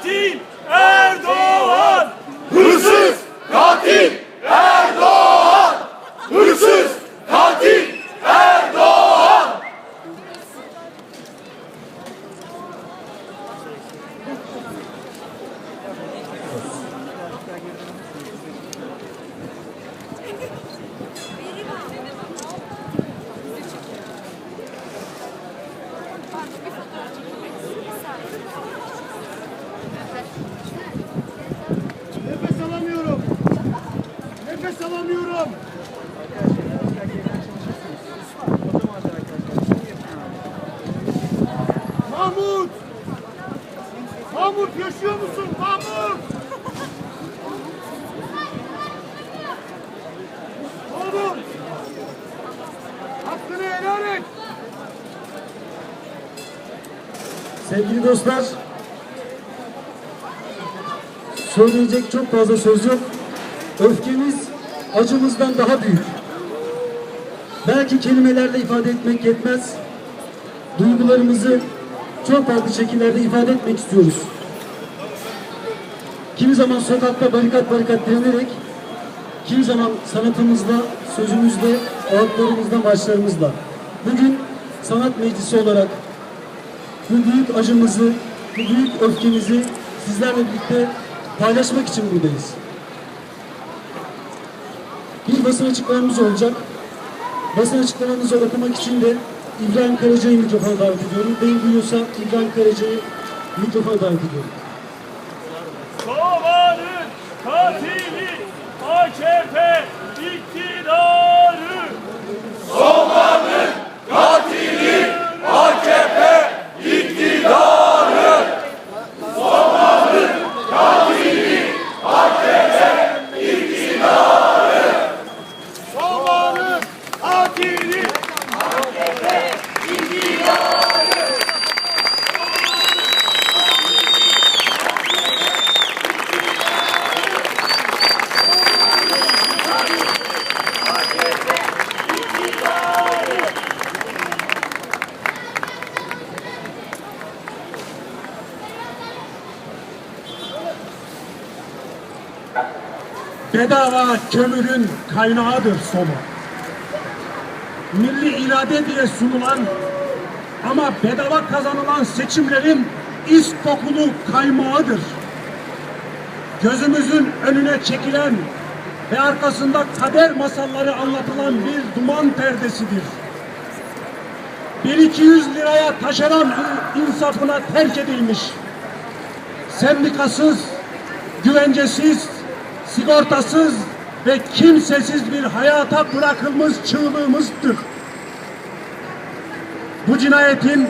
katil, Erdoğan! Hırsız, katil, Erdoğan! Hırsız, katil, Erdoğan! Nefes alamıyorum. Nefes alamıyorum. Mahmut! Mahmut yaşıyor musun? Mahmut! Oğlum! Hakkını helal et! Sevgili dostlar, söyleyecek çok fazla söz yok. Öfkemiz acımızdan daha büyük. Belki kelimelerle ifade etmek yetmez. Duygularımızı çok farklı şekillerde ifade etmek istiyoruz. Kimi zaman sokakta barikat barikat direnerek, kimi zaman sanatımızla, sözümüzle, ağıtlarımızla, maçlarımızla. Bugün sanat meclisi olarak bu büyük acımızı, bu büyük öfkemizi sizlerle birlikte paylaşmak için buradayız. Bir basın açıklamamız olacak. Basın açıklamamızı okumak için de İbrahim Karaca'yı mikrofona davet ediyorum. Beni duyuyorsa İbrahim Karaca'yı mikrofona davet ediyorum. Soğanın katili, AKP iktidarı! Katili, AKP iktidarı! Soğanın Bedava kömürün kaynağıdır Soma. Milli irade diye sunulan ama bedava kazanılan seçimlerin is kokulu kaymağıdır. Gözümüzün önüne çekilen ve arkasında kader masalları anlatılan bir duman perdesidir. 1200 liraya taşeron insafına terk edilmiş. Sendikasız, güvencesiz, sigortasız ve kimsesiz bir hayata bırakılmış çığlığımızdır. Bu cinayetin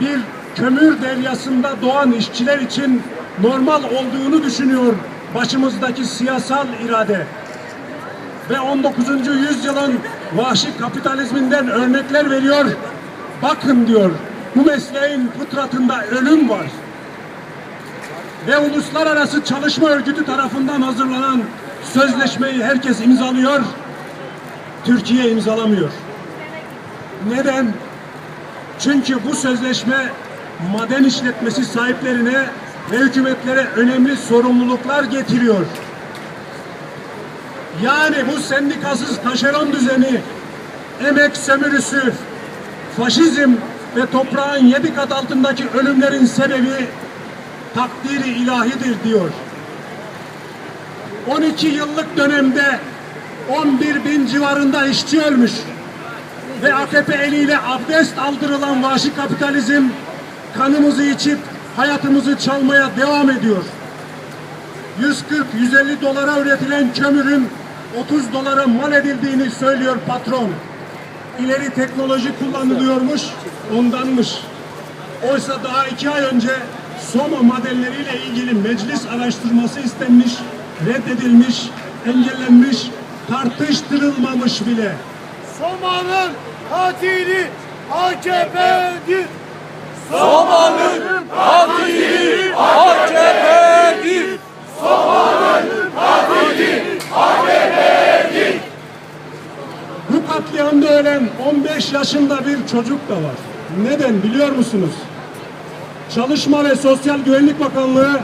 bir kömür deryasında doğan işçiler için normal olduğunu düşünüyor başımızdaki siyasal irade. Ve 19. yüzyılın vahşi kapitalizminden örnekler veriyor. Bakın diyor, bu mesleğin fıtratında ölüm var ve Uluslararası Çalışma Örgütü tarafından hazırlanan sözleşmeyi herkes imzalıyor. Türkiye imzalamıyor. Neden? Çünkü bu sözleşme maden işletmesi sahiplerine ve hükümetlere önemli sorumluluklar getiriyor. Yani bu sendikasız taşeron düzeni, emek sömürüsü, faşizm ve toprağın yedi kat altındaki ölümlerin sebebi takdiri ilahidir diyor. 12 yıllık dönemde 11 bin civarında işçi ölmüş ve AKP eliyle abdest aldırılan vahşi kapitalizm kanımızı içip hayatımızı çalmaya devam ediyor. 140-150 dolara üretilen kömürün 30 dolara mal edildiğini söylüyor patron. İleri teknoloji kullanılıyormuş, ondanmış. Oysa daha iki ay önce Soma madenleriyle ilgili meclis araştırması istenmiş, reddedilmiş, engellenmiş, tartıştırılmamış bile. Soma'nın katili AKP'dir. Soma'nın katili AKP'dir. Bu katliamda ölen 15 yaşında bir çocuk da var. Neden biliyor musunuz? Çalışma ve Sosyal Güvenlik Bakanlığı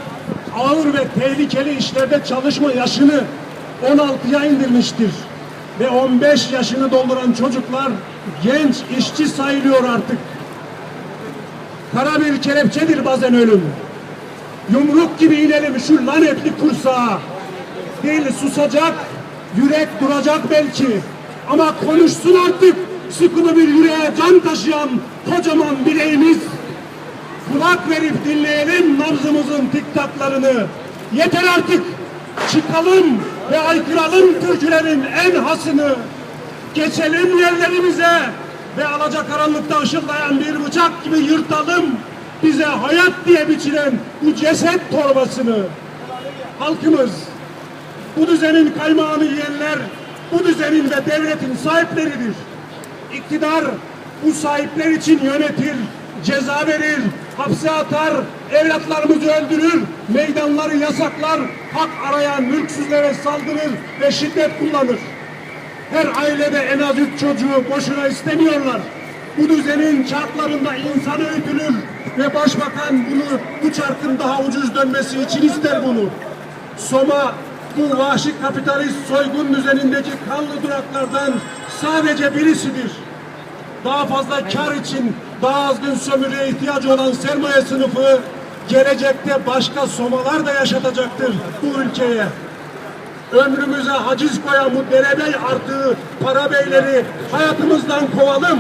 ağır ve tehlikeli işlerde çalışma yaşını 16'ya indirmiştir. Ve 15 yaşını dolduran çocuklar genç işçi sayılıyor artık. Kara bir kelepçedir bazen ölüm. Yumruk gibi inelim şu lanetli kursağa. Dil susacak, yürek duracak belki. Ama konuşsun artık sıkılı bir yüreğe can taşıyan kocaman bileğimiz. Kulak verip dinleyelim nabzımızın tiktaklarını. Yeter artık çıkalım ve aykıralım türkülerin en hasını. Geçelim yerlerimize ve alacakaranlıkta ışıldayan bir bıçak gibi yırtalım. Bize hayat diye biçilen bu ceset torbasını. Halkımız bu düzenin kaymağını yiyenler bu düzenin ve devletin sahipleridir. İktidar bu sahipler için yönetir, ceza verir, hapse atar, evlatlarımızı öldürür, meydanları yasaklar, hak arayan mülksüzlere saldırır ve şiddet kullanır. Her ailede en az üç çocuğu boşuna istemiyorlar. Bu düzenin çarklarında insan öğütülür ve başbakan bunu bu çarkın daha ucuz dönmesi için ister bunu. Soma bu vahşi kapitalist soygun düzenindeki kanlı duraklardan sadece birisidir. Daha fazla kar için daha azgın sömürüye ihtiyacı olan sermaye sınıfı gelecekte başka somalar da yaşatacaktır bu ülkeye. Ömrümüze haciz koyan bu derebey artığı para beyleri hayatımızdan kovalım.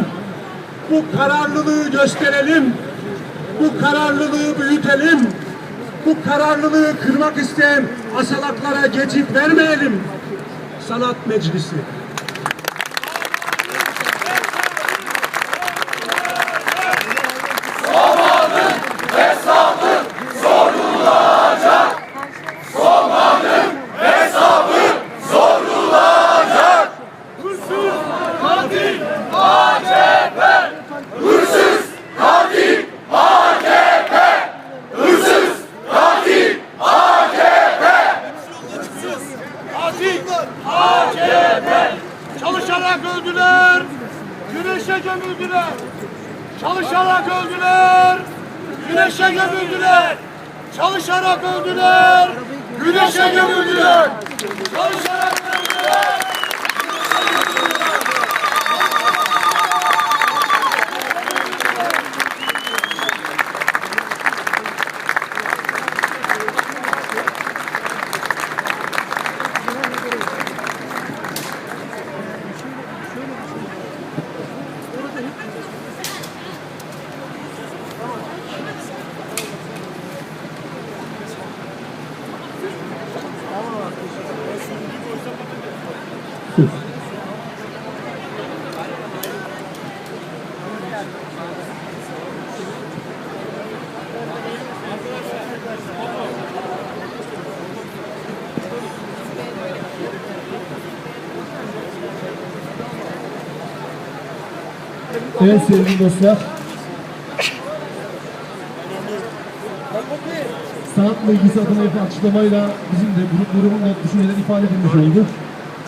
Bu kararlılığı gösterelim. Bu kararlılığı büyütelim. Bu kararlılığı kırmak isteyen asalaklara geçit vermeyelim. Sanat Meclisi. Evet sevgili dostlar. Sanatla ilgisi adına yapılan açıklamayla bizim de grup grubun da düşünceleri ifade edilmiş oldu.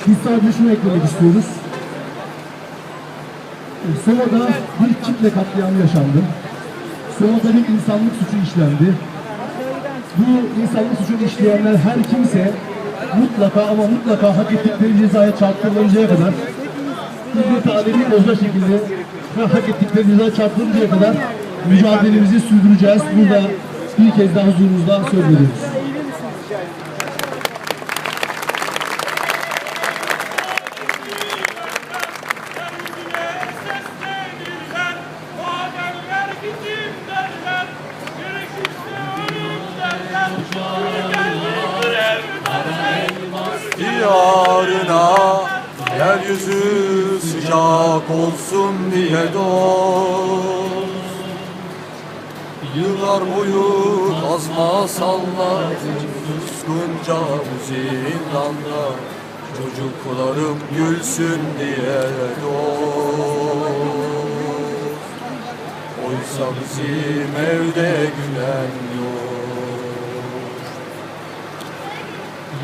Biz sadece şunu eklemek istiyoruz. E, Soma'da bir kitle katliamı yaşandı. Soma'da bir insanlık suçu işlendi. Bu insanlık suçunu işleyenler her kimse mutlaka ama mutlaka hak ettikleri cezaya çarptırılıncaya kadar hürriyet alemi bozma şekilde ve hak ettikleri ceza çarptırıncaya kadar mücadelemizi sürdüreceğiz. Burada bir kez daha huzurunuzda söz veriyoruz. Yeryüzüne yeryüzü sıcak olsun diye dost. Yıllar boyu kazma salladım Suskunca bu zindanda Çocuklarım gülsün diye dost. Oysa bizim evde gülen yok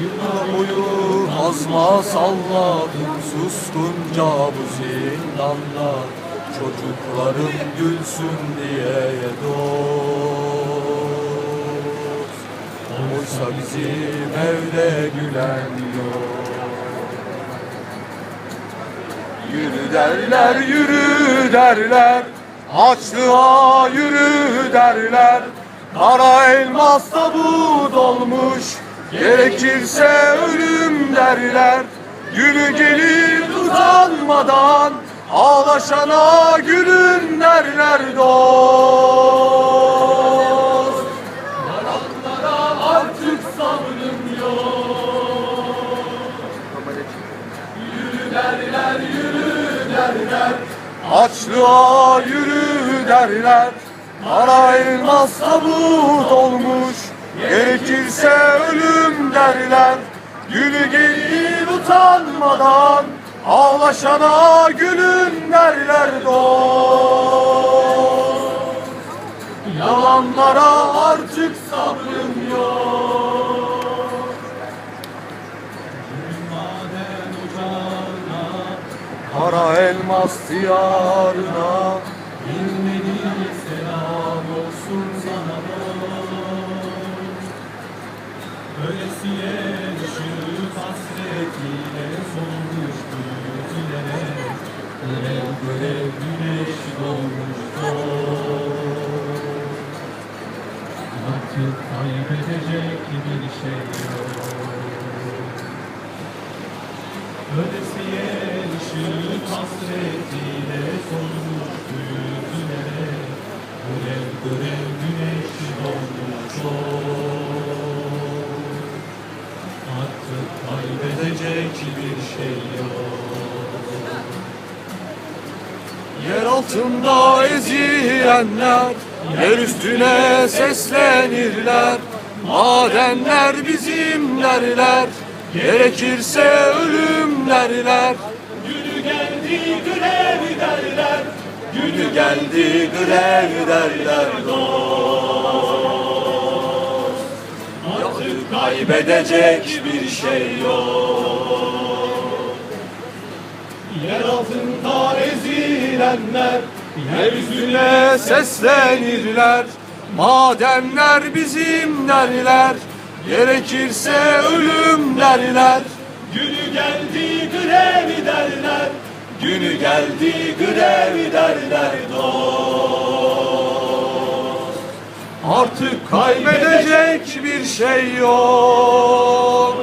Yıllar boyu azma salladım suskunca bu zindanda. Çocuklarım gülsün diye dost. Oysa bizim evde gülen yok. Yürü derler, yürü derler. Açlığa yürü derler. Kara elmas tabut olmuş Gerekirse ölüm derler. Günü gelir utanmadan. Ağlaşana gülün derler dost. Yalanlara artık sabrım yok. Yürü derler, yürü derler. Açlığa yürü derler. Kara elmas tabut olmuş Gerekirse ölüm derler. Günü gelir utanmadan Ağlaşana gülün derler dost. Yalanlara artık sabrım yok. Kara elmas diyarına Bilmediği selam olsun sana Ölesiye düşüp hasretiyle solmuş gözlere Görev görev güneş doğmuştu Artık kaybedecek bir şey yok Ölesiye düşüp hasretiyle solmuş gözlere Görev görev güneş doğmuştu Artık kaybedecek bir şey yok Yer altında ezilenler Yer üstüne seslenirler. Madenler bizim derler Gerekirse ölüm derler. Günü geldi grev derler. Günü geldi grev derler dost. Artık kaybedecek bir şey yok. Yer altında ezilenler Yer üstüne seslenirler. Madenler bizim derler Gerekirse ölüm derler Günü geldi grev derler. Günü geldi grev derler dost. Artık kaybedecek bir şey yok